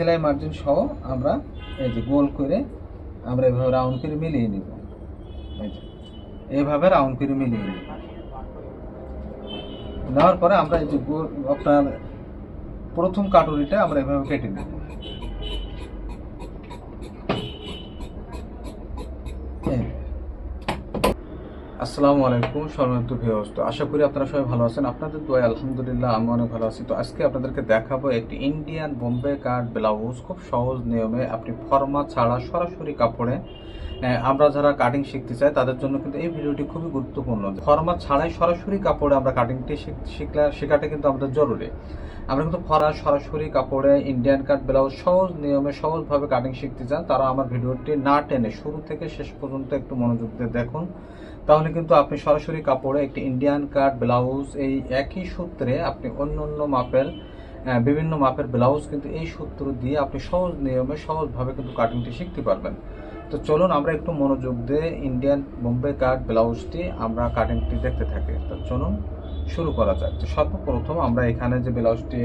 সেলাই মার্জিন সহ আমরা এই যে গোল করে আমরা এভাবে রাউন্ড করে মিলিয়ে নিব। এইভাবে রাউন্ড করে মিলিয়ে নিব। নেওয়ার পরে আমরা এই যে আপনার প্রথম কাটুরিটা আমরা এভাবে কেটে নেব এই। আসসালামু আলাইকুম, সম্মানিত ভিউয়ার্স আশা করি আপনারা সবাই ভালো আছেন। আপনাদের দোয়া আলহামদুলিল্লাহ আমি অনেক ভালো আছি। তো আজকে আপনাদেরকে দেখাবো একটি ইন্ডিয়ান বোম্বে কাট ব্লাউজ খুব সহজ নিয়মে আপনি ফর্মা ছাড়া সরাসরি কাপড়ে আমরা যারা কাটিং শিখতে চাই, তাদের জন্য কিন্তু এই ভিডিওটি খুবই গুরুত্বপূর্ণ। ফর্মা ছাড়াই সরাসরি কাপড়ে আমরা কাটিংটি শিখলে, শেখাটা কিন্তু আমাদের জরুরি। আমরা কিন্তু ফরা সরাসরি কাপড়ে ইন্ডিয়ান কাট ব্লাউজ সহজ নিয়মে, সহজভাবে কাটিং শিখতে চান, তারা আমার ভিডিওটি না টেনে শুরু থেকে শেষ পর্যন্ত একটু মনোযোগ দিয়ে দেখুন। তাহলে কিন্তু আপনি সরাসরি কাপড়ে একটি ইন্ডিয়ান কাট ব্লাউজ এই একই সূত্রে আপনি অন্য অন্য মাপের বিভিন্ন মাপের ব্লাউজ কিন্তু এই সূত্র দিয়ে আপনি সহজ নিয়মে, সহজভাবে কিন্তু কাটিংটি শিখতে পারবেন। তো চলুন আমরা একটু মনোযোগ দিয়ে ইন্ডিয়ান বোম্বে কাট ব্লাউজটি আমরা কাটিংটি দেখতে থাকি। তো চলুন শুরু করা যাক। তো সর্বপ্রথম আমরা এখানে যে ব্লাউজটি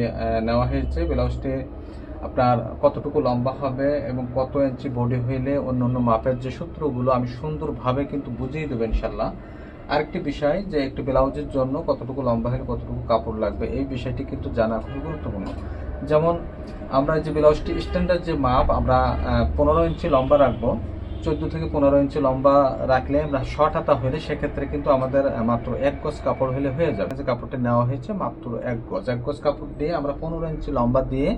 নেওয়া হয়েছে ব্লাউজটি আপনার কতটুকু লম্বা হবে এবং কত ইঞ্চি বডি হইলে অন্য অন্য মাপের যে সূত্রগুলো, আমি সুন্দরভাবে কিন্তু বুঝিয়ে দেবো ইনশাল্লাহ আরেকটি বিষয় যে একটি ব্লাউজের জন্য কতটুকু লম্বা হলে কতটুকু কাপড় লাগবে, এই বিষয়টি কিন্তু জানা খুবই গুরুত্বপূর্ণ। যেমন আমরা যে ব্লাউজটি স্ট্যান্ডার্ড যে মাপ, আমরা পনেরো ইঞ্চি লম্বা রাখব। চোদ্দ থেকে পনেরো ইঞ্চি লম্বা রাখলে আমরা শর্ট হাতা হলে সেক্ষেত্রে কিন্তু আমাদের মাত্র এক গজ কাপড় হলে হয়ে যাবে। যে কাপড়টা নেওয়া হয়েছে মাত্র এক গজ। এক গজ কাপড় দিয়ে আমরা পনেরো ইঞ্চি লম্বা দিয়ে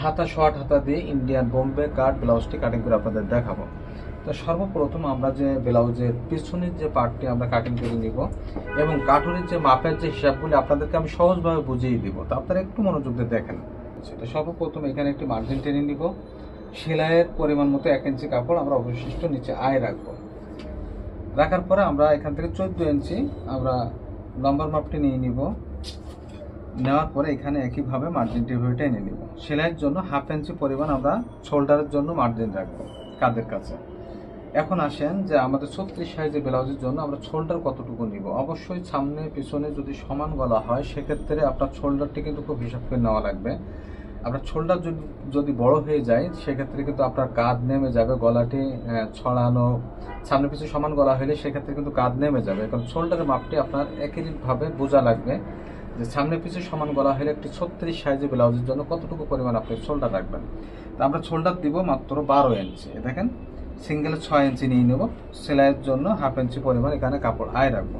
হাতা শর্ট হাতা দিয়ে ইন্ডিয়ান বোম্বে কাট ব্লাউজটি কাটিং করে আপনাদের দেখাবো। তো সর্বপ্রথম আমরা যে ব্লাউজের পিছনের যে পার্টটি আমরা কাটিং করে নিব এবং কাটুরির যে মাপের যে হিসাবগুলি আপনাদেরকে আমি সহজভাবে বুঝিয়ে দিব। তো আপনারা একটু মনোযোগ দিয়ে দেখেন। সেটা সর্বপ্রথম এখানে একটি মার্জিন টেনে নিব। সেলাইয়ের পরিমাণ মতো এক ইঞ্চি কাপড় আমরা অবশিষ্ট নিচে আয় রাখব। রাখার পরে আমরা এখান থেকে চোদ্দ ইঞ্চি আমরা লম্বার মাপটি নিয়ে নিব। নেওয়ার পরে এখানে একইভাবে মার্জিন এভাবে টেনে নিব। সেলাইয়ের জন্য হাফ ইঞ্চি পরিমাণ আমরা শোল্ডারের জন্য মার্জিন রাখব কাদের কাছে। এখন আসেন যে আমাদের ছত্রিশ সাইজের ব্লাউজের জন্য আমরা শোল্ডার কতটুকু নিব? অবশ্যই সামনে পিছনে যদি সমান গলা হয়, সেক্ষেত্রে আপনার শোল্ডারটি কিন্তু খুব হিসাব করে নেওয়া লাগবে। আপনার শোল্ডার যদি যদি বড় হয়ে যায়, সেক্ষেত্রে কিন্তু আপনার কাঁধ নেমে যাবে, গলাটি ছড়ানো, সামনে পিছু সমান গলা হলে সেক্ষেত্রে কিন্তু কাঁধ নেমে যাবে। কারণ শোল্ডারের মাপটি আপনার একইভাবে বোঝা লাগবে। যে সামনে পিছু সমান গলা হলে একটি ছত্রিশ সাইজের ব্লাউজের জন্য কতটুকু পরিমাণ আপনি শোল্ডার রাখবেন? তা আমরা শোল্ডার দিব মাত্র বারো ইঞ্চি। দেখেন, সিঙ্গেলে ছয় ইঞ্চি নিয়ে নেব। সেলাইয়ের জন্য হাফ ইঞ্চি পরিমাণ এখানে কাপড় আয় রাখব।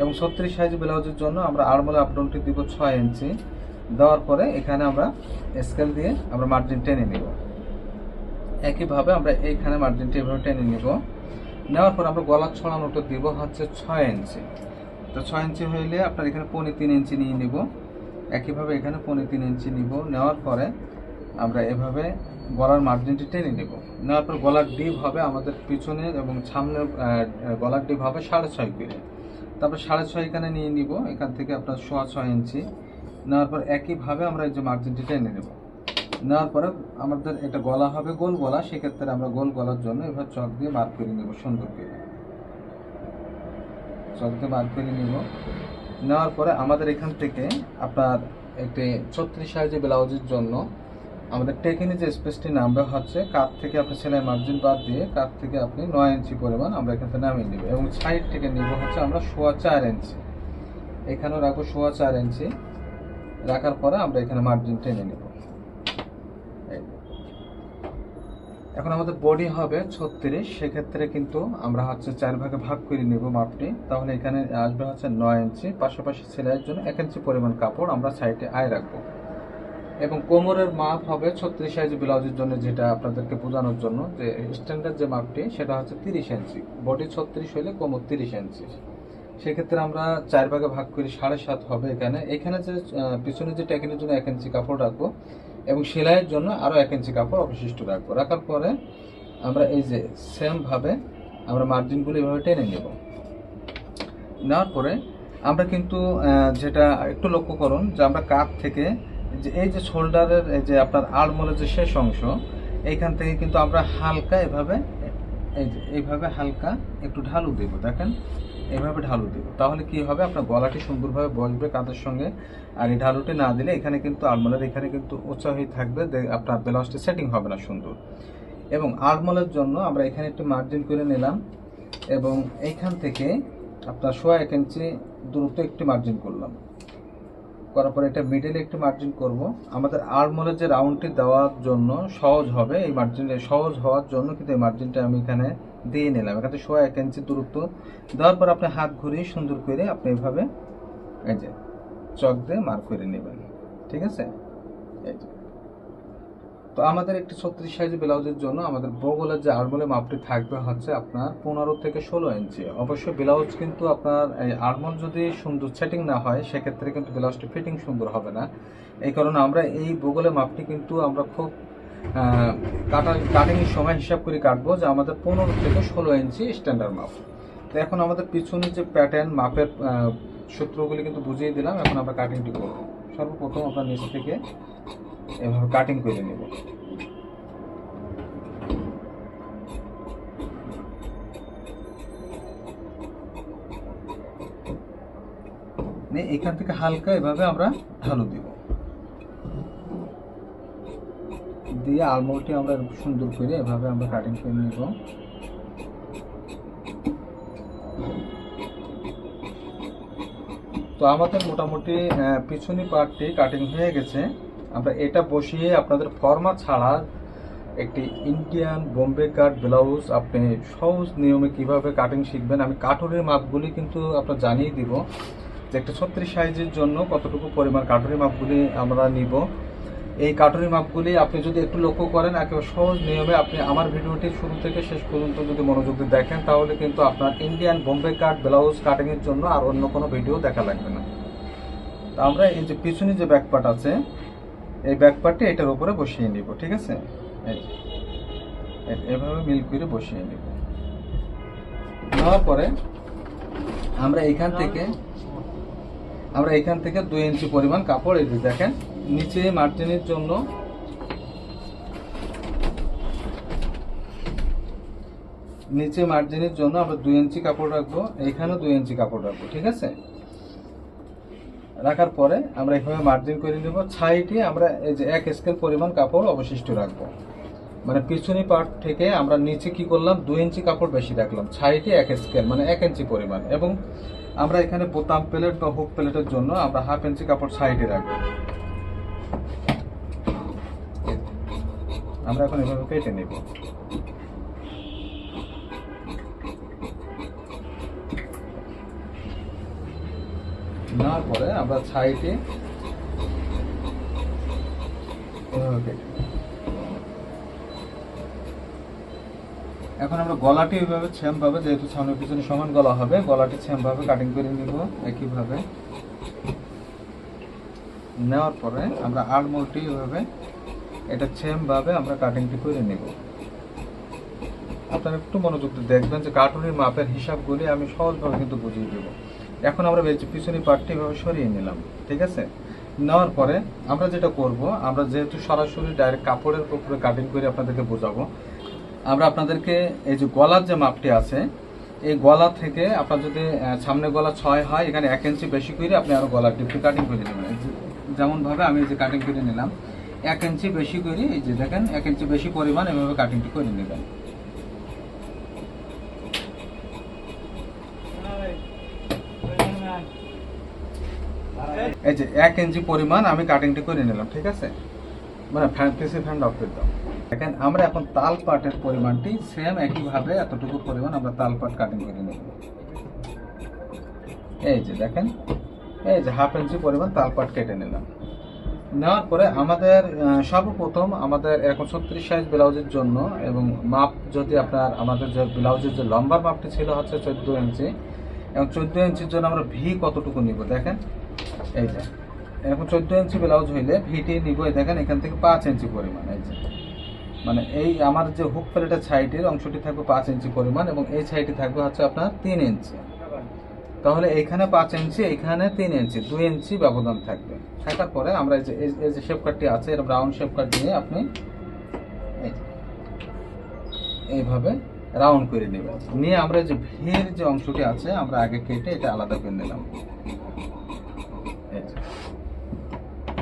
এবং ছত্রিশ সাইজ ব্লাউজের জন্য আমরা আড়মোলে আপডাউনটি দিব ছয় ইঞ্চি। দেওয়ার পরে এখানে আমরা স্কেল দিয়ে আমরা মার্জিন টেনে নেব। একইভাবে আমরা এইখানে মার্জিনটি এভাবে টেনে নেব। নেওয়ার পর আমরা গলার ছড়ানোটা দিব হচ্ছে ছয় ইঞ্চি। তো ছয় ইঞ্চি হইলে আপনার এখানে পৌনে তিন ইঞ্চি নিয়ে নিব। একইভাবে এখানে পৌনে তিন ইঞ্চি নিব। নেওয়ার পরে আমরা এভাবে গলার মার্জিনটি টেনে নিব। নেওয়ার পর গলার ডিপ হবে আমাদের পিছনে এবং সামনের আহ, গলার ডিপ হবে সাড়ে ছয় করে তারপর সাড়ে ছয় এখানে নিয়ে নিব। এখান থেকে আপনার সোয়া ছয় ইঞ্চি। নেওয়ার পর একইভাবে আমরা এই যে মার্জিনটি টেনে নেব। নেওয়ার পরে আমাদের এটা গলা হবে গোল গলা। সেক্ষেত্রে আমরা গোল গলার জন্য এবার চক দিয়ে মার্ক করে নেব সুন্দর করে। দিয়ে মার্ক করে নিব। নেওয়ার পরে আমাদের এখান থেকে আপনার একটি ছত্রিশ সাইজের ব্লাউজের জন্য আমাদের টেকিনি যে স্পেসটি নামবে হচ্ছে কাপ থেকে আপনি সেলাই মার্জিন বাদ দিয়ে কাপ থেকে আপনি নয় ইঞ্চি পরিমাণ আমরা এখান থেকে নামিয়ে নেব এবং সাইড থেকে নিব হচ্ছে আমরা সোয়া চার ইঞ্চি। এখানেও রাখব সোয়া চার ইঞ্চি। রাখার পরে আমরা এখানে মার্জিন টেনে নেব এই। এখন আমাদের বডি হবে ছত্রিশ, সেক্ষেত্রে কিন্তু আমরা হচ্ছে চার ভাগে ভাগ করে নেব মাপটি। তাহলে এখানে আসবে হচ্ছে নয় ইঞ্চি, পাশাপাশি সেলাইয়ের জন্য এক ইঞ্চি পরিমাণ কাপড় আমরা সাইডে আয় রাখব। এবং কোমরের মাপ হবে ছত্রিশ সাইজ ব্লাউজের জন্য যেটা আপনাদেরকে বোঝানোর জন্য যে স্ট্যান্ডার্ড যে মাপটি, সেটা হচ্ছে তিরিশ ইঞ্চি। বডি ছত্রিশ হলে কোমর তিরিশ ইঞ্চি। সেক্ষেত্রে আমরা চার ভাগে ভাগ করি সাড়ে সাত হবে এখানে। এখানে যে পিছনে যে টেকিনের জন্য এক ইঞ্চি কাপড় রাখব এবং সেলাইয়ের জন্য আরও এক ইঞ্চি কাপড় অবশিষ্ট রাখব। রাখার পরে আমরা এই যে সেমভাবে আমরা মার্জিনগুলো এভাবে টেনে নেব। নেওয়ার পরে আমরা কিন্তু যেটা একটু লক্ষ্য করুন যে আমরা কাপ থেকে যে এই যে শোল্ডারের এই যে আপনার আড়মোলের যে শেষ অংশ, এইখান থেকে কিন্তু আমরা হালকা এভাবে, এই যে এইভাবে হালকা একটু ঢালু দেব। দেখেন এভাবে ঢালু দিব। তাহলে কি হবে? আপনার গলাটি সুন্দরভাবে বসবে কাঁধের সঙ্গে। আর এই ঢালুটি না দিলে এখানে কিন্তু আলমোলের এখানে কিন্তু উঁচা হয়ে থাকবে। আপনার ব্লাউজটি সেটিং হবে না সুন্দর। এবং আলমোলের জন্য আমরা এখানে একটু মার্জিন করে নিলাম। এবং এইখান থেকে আপনার সোয়া এক ইঞ্চি দূরত্ব একটু মার্জিন করলাম। করার পরে এটা মিডলে একটু মার্জিন করব। আমাদের আর্মোলের যে রাউন্ডটি দেওয়ার জন্য সহজ হবে, এই মার্জিনটা সহজ হওয়ার জন্য কিন্তু এই মার্জিনটা আমি এখানে দিয়ে নিলাম। এখানে সোয়া এক ইঞ্চি দূরত্ব। দেওয়ার পর আপনি হাত ঘুরিয়ে সুন্দর করে আপনি এভাবে এই যে চক দিয়ে মার্ক করে নেবেন। ঠিক আছে? এই যে। তো আমাদের একটি ছত্রিশ সাইজ ব্লাউজের জন্য আমাদের বগলের যে আর্মলের মাপটি থাকবে হচ্ছে আপনার পনেরো থেকে ষোলো ইঞ্চি। অবশ্যই ব্লাউজ কিন্তু আপনার এই আর্মল যদি সুন্দর সেটিং না হয়, সেক্ষেত্রে কিন্তু ব্লাউজটি ফিটিং সুন্দর হবে না। এই কারণে আমরা এই বগলের মাপটি কিন্তু আমরা খুব কাটা কাটিংয়ের সময় হিসাব করে কাটবো যে আমাদের পনেরো থেকে ষোলো ইঞ্চি স্ট্যান্ডার্ড মাপ তো এখন আমাদের পিছনে যে প্যাটার্ন মাপের সূত্রগুলি কিন্তু বুঝিয়ে দিলাম, এখন আমরা কাটিংটি করব। সর্বপ্রথম আমরা নিচ থেকে এভাবে কাটিং করে নেব। এখান থেকে হালকা এভাবে আমরা ঢালু দিব। দিয়ে আলমোলটি আমরা সুন্দর করে এভাবে আমরা কাটিং করে নিব। তো আমাদের মোটামুটি পিছনি পার্টটি কাটিং হয়ে গেছে। আমরা এটা বসিয়ে আপনাদের ফর্মা ছাড়া একটি ইন্ডিয়ান বোম্বে কাট ব্লাউজ আপনি সহজ নিয়মে কীভাবে কাটিং শিখবেন, আমি কাঠুরের মাপগুলি কিন্তু আপনার জানিয়ে দিব। যে একটা ছত্রিশ সাইজের জন্য কতটুকু পরিমাণ কাঠুরি মাপগুলি আমরা নিব। এই কাঠুরি মাপগুলি আপনি যদি একটু লক্ষ্য করেন, একেবারে সহজ নিয়মে আপনি আমার ভিডিওটি শুরু থেকে শেষ পর্যন্ত যদি মনোযোগ দিয়ে দেখেন, তাহলে কিন্তু আপনার ইন্ডিয়ান বোম্বে কাট ব্লাউজ কাটিংয়ের জন্য আর অন্য কোনো ভিডিও দেখা লাগবে না। তো আমরা এই যে পিছনে যে ব্যাক পার্ট আছে, এই ব্যাক পার্টটি এটার উপরে বসিয়ে নিব, ঠিক আছে? এভাবে মিল করে বসিয়ে নিব। নেওয়ার পরে আমরা এখান থেকে, আমরা এখান থেকে দুই ইঞ্চি পরিমাণ কাপড় এই দেখেন নিচে মার্জিনের জন্য। নিচে মার্জিনের জন্য আমরা দুই ইঞ্চি কাপড় রাখব এইখানেও দুই ইঞ্চি কাপড় রাখব, ঠিক আছে? রাখার পরে আমরা এভাবে মার্জিন করে নেব। ছাইটি আমরা এই যে এক স্কেল পরিমাণ কাপড় অবশিষ্ট রাখব। মানে পিছনি পার্ট থেকে আমরা নিচে কি করলাম? দুই ইঞ্চি কাপড় বেশি রাখলাম। ছাইটি এক স্কেল মানে এক ইঞ্চি পরিমাণ। এবং আমরা এখানে বোতাম প্লেট বা হুক প্লেটের জন্য আমরা হাফ ইঞ্চি কাপড় সাইডে রাখব। আমরা এখন এভাবে কেটে নেব নেওয়ার পরে আমরা নেব। এখন আমরা গলাটি এইভাবে সেম ভাবে যেহেতু সামনে পিছনে সমান গলা হবে, গলাটি সেম ভাবে কাটিং করে নিব একইভাবে নেওয়ার পরে আমরা আড়মোলটি এইভাবে এটা সেম ভাবে আমরা কাটিংটি করে নিব। আপনারা একটু মনোযোগ দেখবেন যে কার্টুনের মাপের হিসাবগুলি আমি সহজভাবে কিন্তু বুঝিয়ে দেবো। এখন আমরা বেঁচে পিছনে পার্টটি এভাবে সরিয়ে নিলাম, ঠিক আছে? নেওয়ার পরে আমরা যেটা করব, আমরা যেহেতু সরাসরি ডাইরেক্ট কাপড়ের উপরে কাটিং করে আপনাদেরকে বোঝাবো, আমরা আপনাদেরকে এই যে গলার যে মাপটি আছে, এই গলা থেকে আপনার যদি সামনে গলা ছয় হয়, এখানে এক ইঞ্চি বেশি করে আপনি আরও গলার টিপটি কাটিং করে নেবেন। যেমনভাবে আমি যে কাটিং করে নিলাম এক ইঞ্চি বেশি করে, এই যে দেখেন, এক ইঞ্চি বেশি পরিমাণ এভাবে কাটিংটি করে নেবেন। এই যে এক ইঞ্চি পরিমাণ আমি কাটিংটি করে নিলাম, ঠিক আছে? মানে ফ্যান পিসি ফ্যান অফ করে দাও। দেখেন, আমরা এখন তাল পাটের পরিমাণটি সেম একইভাবে এতটুকু পরিমাণ আমরা তাল পাট কাটিং করে নেব। এই যে দেখেন, এই যে হাফ ইঞ্চি পরিমাণ তাল পাট কেটে নিলাম। নেওয়ার পরে আমাদের সর্বপ্রথম আমাদের এখন ছত্রিশ সাইজ ব্লাউজের জন্য এবং মাপ যদি আপনার আমাদের যে ব্লাউজের যে লম্বার মাপটি ছিল হচ্ছে চোদ্দ ইঞ্চি এবং চোদ্দ ইঞ্চির জন্য আমরা ভি কতটুকু নিব দেখেন? এই যে এখন চোদ্দ ইঞ্চি ব্লাউজ হইলে ভিটি নিব দেখেন এখান থেকে পাঁচ ইঞ্চি পরিমাণ, এই যে। মানে এই আমার যে হুক প্লেটের সাইডের অংশটি থাকবে পাঁচ ইঞ্চি পরিমাণ এবং এই সাইডে থাকবে হচ্ছে আপনার তিন ইঞ্চি। তাহলে এইখানে পাঁচ ইঞ্চি এইখানে তিন ইঞ্চি, দুই ইঞ্চি ব্যবধান থাকবে। থাকার পরে আমরা যে, এই- যে শেপ কাটটি আছে এরকম রাউন্ড শেপ কাট নিয়ে আপনি এইভাবে রাউন্ড করে নেবেন। নিয়ে আমরা যে ভিয়ের যে অংশটি আছে, আমরা আগে কেটে এটা আলাদা করে নিলাম।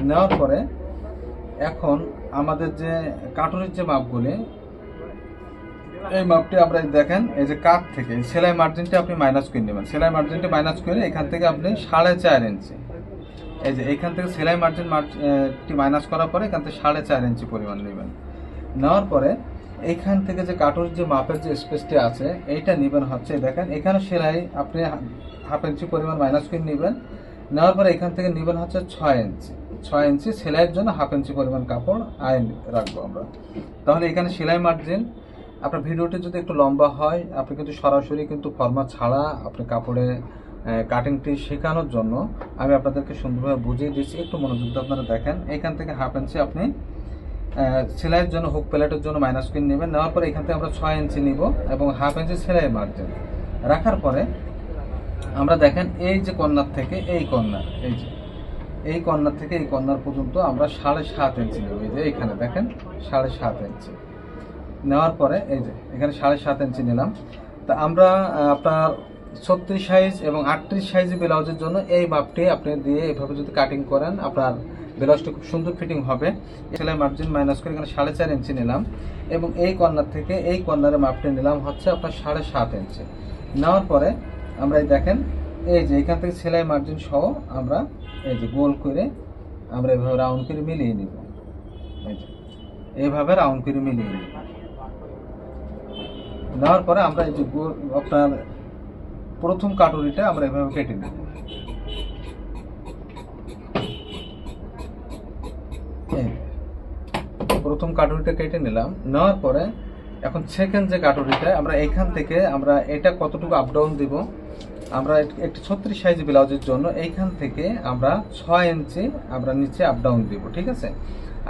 নেওয়ার পরে এখন আমাদের যে কাটুরির যে মাপগুলি এই মাপটি আমরা দেখেন, এই যে কাপ থেকে সেলাই মার্জিনটা আপনি মাইনাস করে নেবেন। সেলাই মার্জিনটা মাইনাস করে এখান থেকে আপনি সাড়ে চার ইঞ্চি। এই যে এখান থেকে সেলাই মার্জিন মার্জিনটি মাইনাস করার পরে এখান থেকে সাড়ে চার ইঞ্চি পরিমাণ নেবেন। নেওয়ার পরে এইখান থেকে যে কাটুর যে মাপের যে স্পেসটি আছে, এইটা নেবেন হচ্ছে, দেখেন, এখানে সেলাই আপনি হাফ ইঞ্চি পরিমাণ মাইনাস করে নেবেন। নেওয়ার পরে এখান থেকে নেবেন হচ্ছে ছয় ইঞ্চি। ছয় ইঞ্চি সেলাইয়ের জন্য হাফ ইঞ্চি পরিমাণ কাপড় আইন রাখব আমরা। তাহলে এখানে সেলাই মার্জিন আপনার ভিডিওটি যদি একটু লম্বা হয়, আপনি কিন্তু সরাসরি কিন্তু ফর্মা ছাড়া আপনি কাপড়ে কাটিংটি শেখানোর জন্য আমি আপনাদেরকে সুন্দরভাবে বুঝিয়ে দিচ্ছি। একটু মনোযোগ আপনারা দেখেন। এখান থেকে হাফ ইঞ্চি আপনি সেলাইয়ের জন্য হুক প্লেটের জন্য মাইনাস পিন নেবেন। নেওয়ার পরে এখান থেকে আমরা ছয় ইঞ্চি নিব এবং হাফ ইঞ্চি সেলাই মার্জিন রাখার পরে আমরা দেখেন এই যে কর্নার থেকে এই কর্নার, এই যে, এই কর্নার থেকে এই কর্নার পর্যন্ত আমরা সাড়ে সাত ইঞ্চি নেব। এই যে এখানে দেখেন, সাড়ে সাত ইঞ্চি নেওয়ার পরে, এই যে, এখানে সাড়ে সাত ইঞ্চি নিলাম। তা আমরা আপনার ছত্রিশ সাইজ এবং আটত্রিশ সাইজ ব্লাউজের জন্য এই মাপটি আপনি দিয়ে এভাবে যদি কাটিং করেন, আপনার ব্লাউজটা খুব সুন্দর ফিটিং হবে। সেলাই মার্জিন মাইনাস করে এখানে সাড়ে চার ইঞ্চি নিলাম এবং এই কর্নার থেকে এই কর্নারের মাপটি নিলাম হচ্ছে আপনার সাড়ে সাত ইঞ্চি। নেওয়ার পরে আমরা এই দেখেন, এই যে এখান থেকে সেলাই মার্জিন সহ আমরা এই যে গোল করে আমরা এভাবে রাউন্ড করে মিলিয়ে নিব। এই যে এইভাবে রাউন্ড করে মিলিয়ে নিব। নেওয়ার পরে আমরা এই যে আপনার প্রথম কাটুরিটা আমরা এভাবে কেটে নেব। প্রথম কাটুরিটা কেটে নিলাম। নেওয়ার পরে এখন সেকেন্ড যে কাটুরিটা, আমরা এখান থেকে আমরা এটা কতটুকু আপ ডাউন দিব, আমরা একটি ছত্রিশ সাইজ ব্লাউজের জন্য এইখান থেকে আমরা ছয় ইঞ্চি আমরা নিচে আপ ডাউন দিব, ঠিক আছে?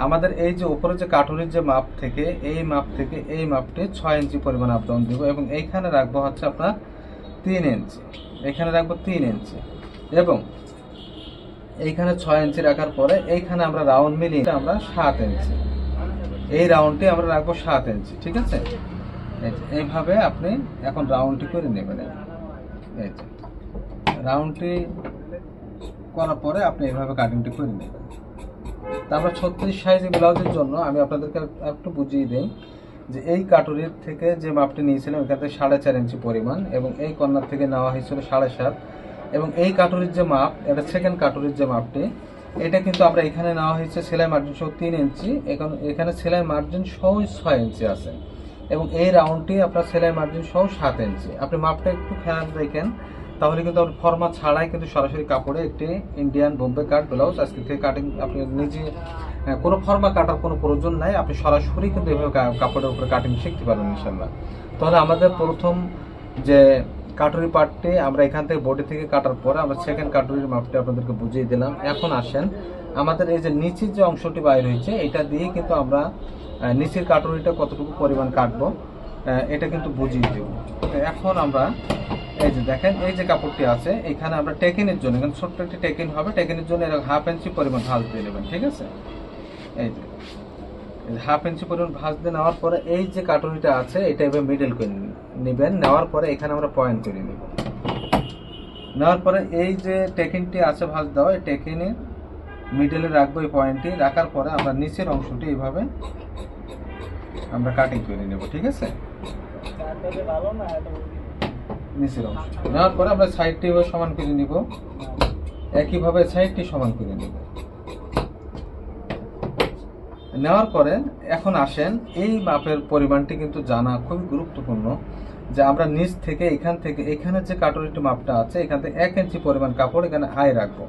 আমাদের এই যে উপরে যে কাঠুরির যে মাপ থেকে, এই মাপ থেকে এই মাপটি ছয় ইঞ্চি পরিমাণ আপ ডাউন দিব এবং এইখানে রাখব হচ্ছে আপনার তিন ইঞ্চি। এখানে রাখব তিন ইঞ্চি এবং এইখানে ছয় ইঞ্চি রাখার পরে এইখানে আমরা রাউন্ড মিলিয়ে আমরা সাত ইঞ্চি। এই রাউন্ডটি আমরা রাখব সাত ইঞ্চি, ঠিক আছে? এইভাবে আপনি এখন রাউন্ডটি করে নেবেন। এই রাউন্ডটি করার পরে আপনি এইভাবে কাটিংটি করে নেবেন। তারপর ছত্রিশ সাইজ ব্লাউজের জন্য আমি আপনাদেরকে একটু বুঝিয়ে দিই যে এই কাটুরির থেকে যে মাপটি নিয়েছিলাম, এখান থেকে সাড়ে চার ইঞ্চি পরিমাণ এবং এই কর্নার থেকে নেওয়া হয়েছিল সাড়ে সাত। এবং এই কাটুরির যে মাপ, এটা সেকেন্ড কাটুরির যে মাপটি, এটা কিন্তু আমরা এখানে নেওয়া হয়েছে সেলাই মার্জিন সহ তিন ইঞ্চি। এখন এখানে সেলাই মার্জিন সহ ছয় ইঞ্চি আছে। এবং এই রাউন্ডটি আপনার সেলাই মার্জিন সহ সাত ইঞ্চি। আপনি মাপটা একটু খেয়াল রাখেন। তাহলে কিন্তু আপনি ফর্মা ছাড়াই কিন্তু সরাসরি কাপড়ে একটি ইন্ডিয়ান বোম্বে কাট ব্লাউজ, আজকে থেকে কাটিং আপনি নিজে কোনো ফর্মা কাটার কোনো প্রয়োজন নাই, আপনি সরাসরি কিন্তু এভাবে কাপড়ের উপরে কাটিং শিখতে পারবেন ইনশাল্লাহ তাহলে আমাদের প্রথম যে কাটুরি পার্টটি আমরা এখান থেকে বডি থেকে কাটার পরে আমরা সেকেন্ড কাটুরির মাপটি আপনাদেরকে বুঝিয়ে দিলাম। এখন আসেন, আমাদের এই যে নিচের যে অংশটি বাইর হয়েছে, এটা দিয়ে কিন্তু আমরা নিচের কাটুরিটা কতটুকু পরিমাণ কাটবো এটা কিন্তু বুঝিয়ে দেব। এখন আমরা এই যে দেখেন, এই যে কাপড়টি আছে, এখানে আমরা টেকিনের জন্য, এখানে ছোট্ট একটি টেকিন হবে, টেকিনের জন্য এরকম হাফ ইঞ্চি পরিমাণ ভাঁজ দিয়ে নেবেন, ঠিক আছে? এই যে হাফ ইঞ্চি পরিমাণ ভাঁজ দিয়ে নেওয়ার পরে এই যে কাটুরিটা আছে, এটা এবার মিডল করে নেবেন, নেওয়ার পরে এখানে আমরা পয়েন্ট করে নেব। নেওয়ার পরে এই যে টেকিনটি আছে ভাঁজ দেওয়া, এই টেকিনে মিডলে রাখব এই পয়েন্টটি রাখার পরে আমরা নিচের অংশটি এইভাবে আমরা কাটিং করে নেব, ঠিক আছে? নিচের অংশ। নেওয়ার পরে আমরা সাইডটি সমান করে নিব। একইভাবে সাইডটি সমান করে নিব। নেওয়ার পরে এখন আসেন, এই মাপের পরিমাণটি কিন্তু জানা খুবই গুরুত্বপূর্ণ, যে আমরা নিচ থেকে এখান থেকে, এখানে যে কাটুরিটি মাপটা আছে, এখান থেকে এক ইঞ্চি পরিমাণ কাপড় এখানে আয় রাখব।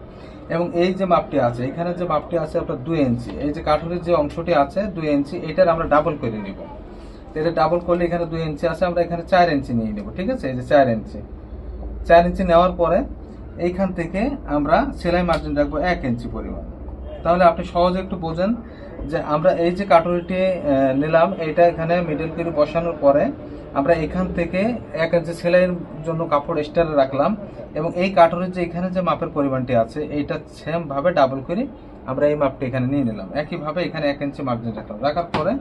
এবং এই যে মাপটি আছে, এখানে যে মাপটি আছে আপনার দুই ইঞ্চি, এই যে কাঠুরির যে অংশটি আছে, দুই ইঞ্চি, এটার আমরা ডাবল করে নিব। এটা ডাবল করলে এখানে দুই ইঞ্চি আছে, আমরা এখানে চার ইঞ্চি নিয়ে নেব, ঠিক আছে? এই যে চার ইঞ্চি চার ইঞ্চি নেওয়ার পরে এইখান থেকে আমরা সেলাই মার্জিন রাখব এক ইঞ্চি পরিমাণ। তাহলে আপনি সহজে একটু বোঝেন যে আমরা এই যে কাটুরিটি নিলাম, এটা এখানে মিডল করে বসানোর পরে আমরা এখান থেকে এক ইঞ্চি সেলাইয়ের জন্য কাপড় এক্সট্রা রাখলাম এবং এই কাটুরির যে এখানে যে মাপের পরিমাণটি আছে, এইটা সেমভাবে ডাবল করে আমরা এই মাপটি এখানে নিয়ে নিলাম। একইভাবে এখানে এক ইঞ্চি মার্জিন রাখলাম। রাখার পরে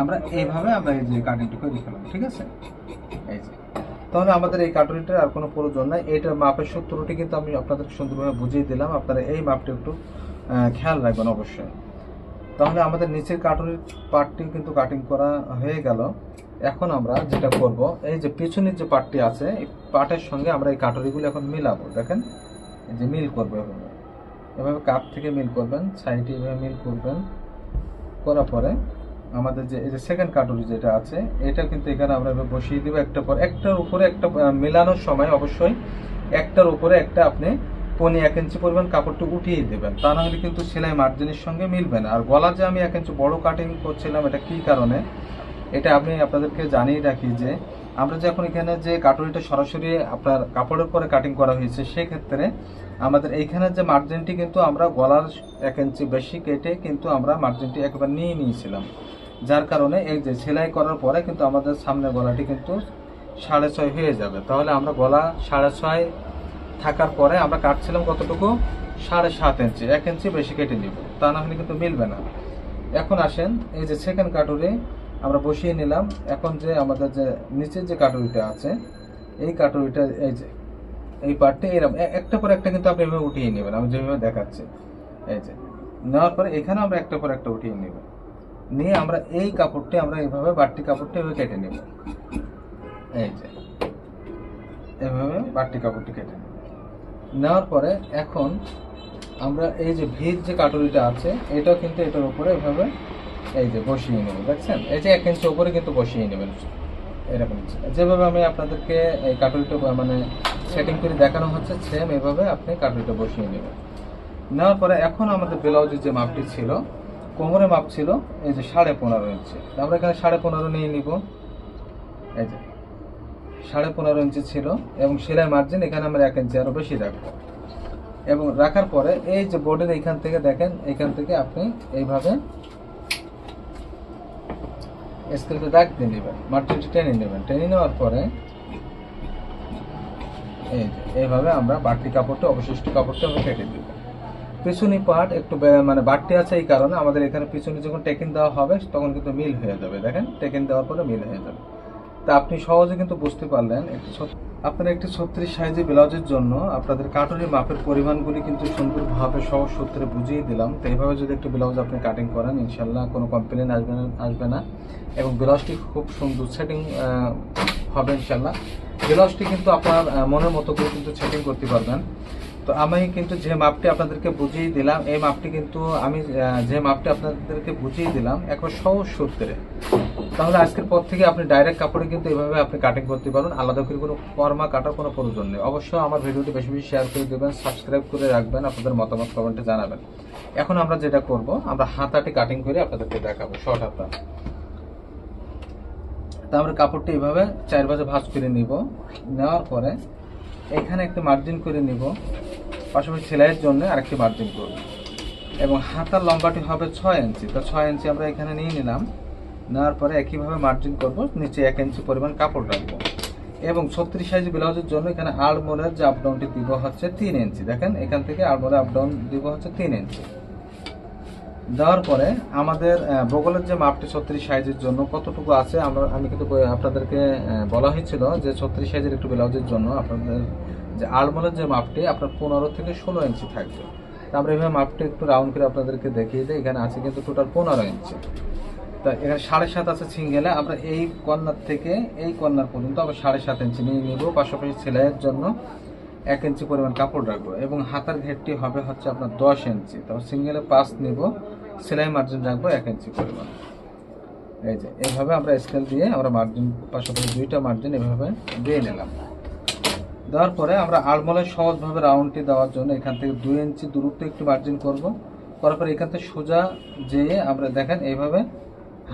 আমরা এইভাবে আমরা এই যে কাটিংটি করে খেলাম ঠিক আছে? এই যে। তাহলে আমাদের এই কাটুরিটার আর কোনো প্রয়োজন নাই। এইটার মাপের সূত্রটি কিন্তু আমি আপনাদের সুন্দরভাবে বুঝিয়ে দিলাম। আপনারা এই মাপটি একটু খেয়াল রাখবেন অবশ্যই। তাহলে আমাদের নিচের কাটুরির পার্টটি কিন্তু কাটিং করা হয়ে গেল। এখন আমরা যেটা করব, এই যে পিছনের যে পার্টটি আছে, এই পার্টের সঙ্গে আমরা এই কাটুরিগুলো এখন মিলাবো। দেখেন যে মিল করবে এভাবে কাপ থেকে মিল করবেন সাইডে এভাবে মিল করবেন, করার পরে আমাদের যে, এই যে সেকেন্ড কাটুরি যেটা আছে, এটা কিন্তু এখানে আমরা এভাবে বসিয়ে দিব একটা পর, একটার উপরে একটা মেলানোর সময় অবশ্যই একটার উপরে একটা আপনি পনি এক ইঞ্চি পরিমাণ কাপড়টা উঠিয়ে দেবেন। তা না হলে কিন্তু সেলাই মার্জিনের সঙ্গে মিলবে না। আর গলা যে আমি এক ইঞ্চি বড় কাটিং করছিলাম, এটা কি কারণে? এটা আপনি আপনাদেরকে জানিয়ে রাখি যে আমরা যখন এখানে যে কাটুরিটা সরাসরি আপনার কাপড়ের পরে কাটিং করা হয়েছে, সেক্ষেত্রে আমাদের এইখানের যে মার্জিনটি কিন্তু আমরা গলার এক ইঞ্চি বেশি কেটে কিন্তু আমরা মার্জিনটি একবার নিয়ে নিয়েছিলাম। যার কারণে এই যে সেলাই করার পরে কিন্তু আমাদের সামনের গলাটি কিন্তু সাড়ে ছয় হয়ে যাবে। তাহলে আমরা গলা সাড়ে ছয় থাকার পরে আমরা কাটছিলাম কতটুকু? সাড়ে সাত ইঞ্চি এক ইঞ্চি বেশি কেটে নিব। তা না হলে কিন্তু মিলবে না। এখন আসেন, এই যে সেকেন্ড কাটুরি আমরা বসিয়ে নিলাম। এখন যে আমাদের যে নিচের যে কাটুরিটা আছে, এই কাটুরিটা, এই যে, এই পার্টটা এরকম একটা পর একটা কিন্তু আপনি এভাবে উঠিয়ে নেবেন। আমি যেভাবে দেখাচ্ছি, এই যে, নেওয়ার পরে এখানে আমরা একটা পর একটা উঠিয়ে নেব। নিয়ে আমরা এই কাপড়টি, আমরা এইভাবে বাড়তি কাপড়টি এভাবে কেটে নেব। এই যে, এভাবে বাড়তি কাপড়টি কেটে নেব। নেওয়ার পরে এখন আমরা এই যে ভিত যে কাটুরিটা আছে, এটাও কিন্তু এটার উপরে এভাবে এই যে বসিয়ে নেব, দেখছেন? এই যে এক ইঞ্চি উপরে কিন্তু বসিয়ে নেবেন। এরকম যেভাবে আমি আপনাদেরকে এই কাটুরিটা মানে সেটিং করে দেখানো হচ্ছে সেম এভাবে আপনি কাটুরিটা বসিয়ে নেবেন। নেওয়ার পরে এখন আমাদের ব্লাউজের যে মাপটি ছিল কোমরে মাপ ছিল, এই যে সাড়ে পনেরো ইঞ্চি আমরা এখানে সাড়ে পনেরো নিয়ে নিব। এই যে সাড়ে পনেরো ইঞ্চি ছিল, এবং সেলাই মার্জিন এখানে আমরা এক ইঞ্চি আরও বেশি রাখব। এবং রাখার পরে এই যে বোর্ডের এইখান থেকে দেখেন এইখান থেকে আপনি এইভাবে স্কেলটা দাগ দিয়ে নেবেন মাটিটি টেনে নেবেন। টেনে নেওয়ার পরে এই যে, এইভাবে আমরা বাড়তি কাপড়টা, অবশিষ্ট কাপড়টা আমরা কেটে দিব। পিছনি পার্ট একটু মানে বাড়তি আছে এই কারণে আমাদের এখানে পিছনে যখন টেকিন দেওয়া হবে, তখন কিন্তু মিল হয়ে যাবে। দেখেন টেকিন দেওয়ার পরে মিল হয়ে যাবে। তা আপনি সহজে কিন্তু বুঝতে পারলেন, একটি আপনার একটি ছত্রিশ সাইজের ব্লাউজের জন্য আপনাদের কাটুরি মাপের পরিমাণগুলি কিন্তু সুন্দরভাবে সহজ সূত্রে বুঝিয়ে দিলাম। তো এইভাবে যদি একটি ব্লাউজ আপনি কাটিং করেন ইনশাল্লাহ কোনো কমপ্লেন আসবে না আসবে না। এবং ব্লাউজটি খুব সুন্দর সেটিং হবে ইনশাল্লাহ ব্লাউজটি কিন্তু আপনার মনের মতো করে কিন্তু সেটিং করতে পারবেন। তো আমি কিন্তু যে মাপটি আপনাদেরকে বুঝিয়ে দিলাম, এই মাপটি কিন্তু আমি যে মাপটি আপনাদেরকে বুঝিয়ে দিলাম এখন সহজ সূত্রে। তাহলে আজকের পর থেকে আপনি ডাইরেক্ট কাপড়ে কিন্তু এইভাবে আপনি কাটিং করতে পারবেন। আলাদা করে কোনো ফর্মা কাটার কোনো প্রয়োজন নেই। অবশ্যই আমার ভিডিওটি বেশি বেশি শেয়ার করে দেবেন সাবস্ক্রাইব করে রাখবেন, আপনাদের মতামত কমেন্টে জানাবেন। এখন আমরা যেটা করব, আমরা হাতাটি কাটিং করে আপনাদেরকে দেখাবো শর্ট হাতা। তা আমরা কাপড়টি এইভাবে চার বাজে ভাঁজ করে নিব। নেওয়ার পরে এখানে একটি মার্জিন করে নিব। পাশাপাশি সেলাইয়ের জন্য আরেকটি মার্জিন করব। এবং হাতার লম্বাটি হবে ছয় ইঞ্চি তো ছয় ইঞ্চি আমরা এখানে নিয়ে নিলাম। নেওয়ার পরে একইভাবে মার্জিন করব, নিচে এক ইঞ্চি পরিমাণ কাপড় রাখব। এবং ছত্রিশ সাইজ ব্লাউজের জন্য এখানে আলমোলের যে আপডাউনটি দিব হচ্ছে তিন ইঞ্চি দেখেন এখান থেকে আলমোলের আপডাউন দিব হচ্ছে তিন ইঞ্চি দেওয়ার পরে আমাদের বগলের যে মাপটি ছত্রিশ সাইজের জন্য কতটুকু আছে আমরা, আমি কিন্তু আপনাদেরকে বলা হয়েছিল যে ছত্রিশ সাইজের একটু ব্লাউজের জন্য আপনাদের যে আলমোলের যে মাপটি, আপনার পনেরো থেকে ষোলো ইঞ্চি থাকবে। আমরা এইভাবে মাপটি একটু রাউন্ড করে আপনাদেরকে দেখিয়ে দিই। এখানে আছে কিন্তু টোটাল পনেরো ইঞ্চি। তা এখানে সাড়ে সাত আছে সিঙ্গেলে। আমরা এই কর্নার থেকে এই কর্নার পর্যন্ত আবার সাড়ে সাত ইঞ্চি নিয়ে নিব। পাশাপাশি সেলাইয়ের জন্য এক ইঞ্চি পরিমাণ কাপড় রাখব এবং হাতার ঘেরটি হবে হচ্ছে আপনার দশ ইঞ্চি। তারপর সিঙ্গেলে পাঁচ নেব। সেলাই মার্জিন রাখব এক ইঞ্চি পরিমাণ। এই যে, এইভাবে আমরা স্কেল দিয়ে আমরা মার্জিন পাশাপাশি দুইটা মার্জিন এভাবে দিয়ে নিলাম। দেওয়ার পরে আমরা আলমোলের সহজভাবে রাউন্ডটি দেওয়ার জন্য এখান থেকে দুই ইঞ্চি দূরত্ব একটু মার্জিন করব। করার পরে এখান থেকে সোজা যেয়ে আমরা দেখেন এইভাবে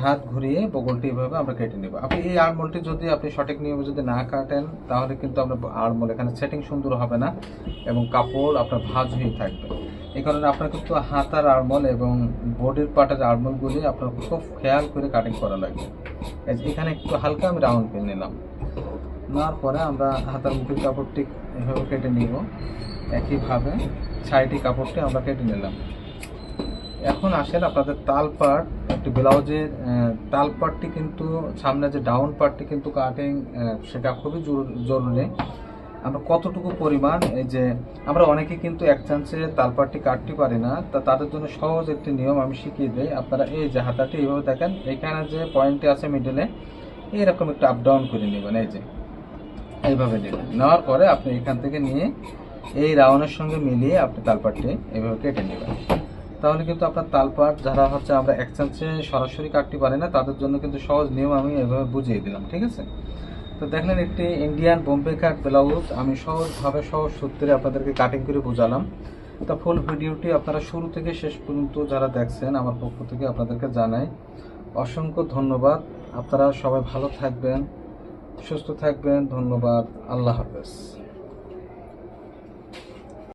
হাত ঘুরিয়ে বগলটি এইভাবে আমরা কেটে নেব। আপনি এই আড়মোলটি যদি আপনি সঠিক নিয়মে যদি না কাটেন, তাহলে কিন্তু আপনার আড়মোল এখানে সেটিং সুন্দর হবে না এবং কাপড় আপনার ভাঁজ হয়ে থাকবে। এই কারণে আপনার কিন্তু হাতার আড়মোল এবং বডির পার্টের আড়মোলগুলি আপনার খুব খেয়াল করে কাটিং করা লাগবে। এখানে একটু হালকা আমি রাউন্ড করে নিলাম। নেওয়ার পরে আমরা হাতার মুখের কাপড়টি এভাবে কেটে নিব। একইভাবে ছাইটি কাপড়টি আমরা কেটে নিলাম। এখন আসেন আপনাদের তাল পার্ট একটি ব্লাউজের তাল পার্টটি কিন্তু সামনে যে ডাউন পার্টটি কিন্তু কাটিং সেটা খুবই জরু- জরুরি। আমরা কতটুকু পরিমাণ, এই যে আমরা অনেকে কিন্তু এক চান্সে তাল পাটটি কাটতে পারি না, তা তাদের জন্য সহজ একটি নিয়ম আমি শিখিয়ে দিই। আপনারা এই যে হাতাটি এইভাবে দেখেন, এখানে যে পয়েন্টটি আছে মিডলে এরকম একটু আপ ডাউন করে নেবেন, এই যে। এইভাবে নেবেন নেওয়ার পরে আপনি এখান থেকে নিয়ে এই রাউন্ডের সঙ্গে মিলিয়ে আপনি তালপাটটি এইভাবে কেটে নেবেন। তাহলে কিন্তু আপনার তালপাট যারা হচ্ছে আমরা এক চান্সে সরাসরি কাটতে পারি না, তাদের জন্য কিন্তু সহজ নিয়ম আমি এভাবে বুঝিয়ে দিলাম, ঠিক আছে? তো দেখলেন একটি ইন্ডিয়ান বোম্বে কাট ব্লাউজ, আমি সহজভাবে সহজ সূত্রে আপনাদেরকে কাটিং করে বোঝালাম। তা ফুল ভিডিওটি আপনারা শুরু থেকে শেষ পর্যন্ত যারা দেখছেন আমার পক্ষ থেকে আপনাদেরকে জানাই অসংখ্য ধন্যবাদ। আপনারা সবাই ভালো থাকবেন। সুস্থ থাকবেন ধন্যবাদ আল্লাহ হাফেজ।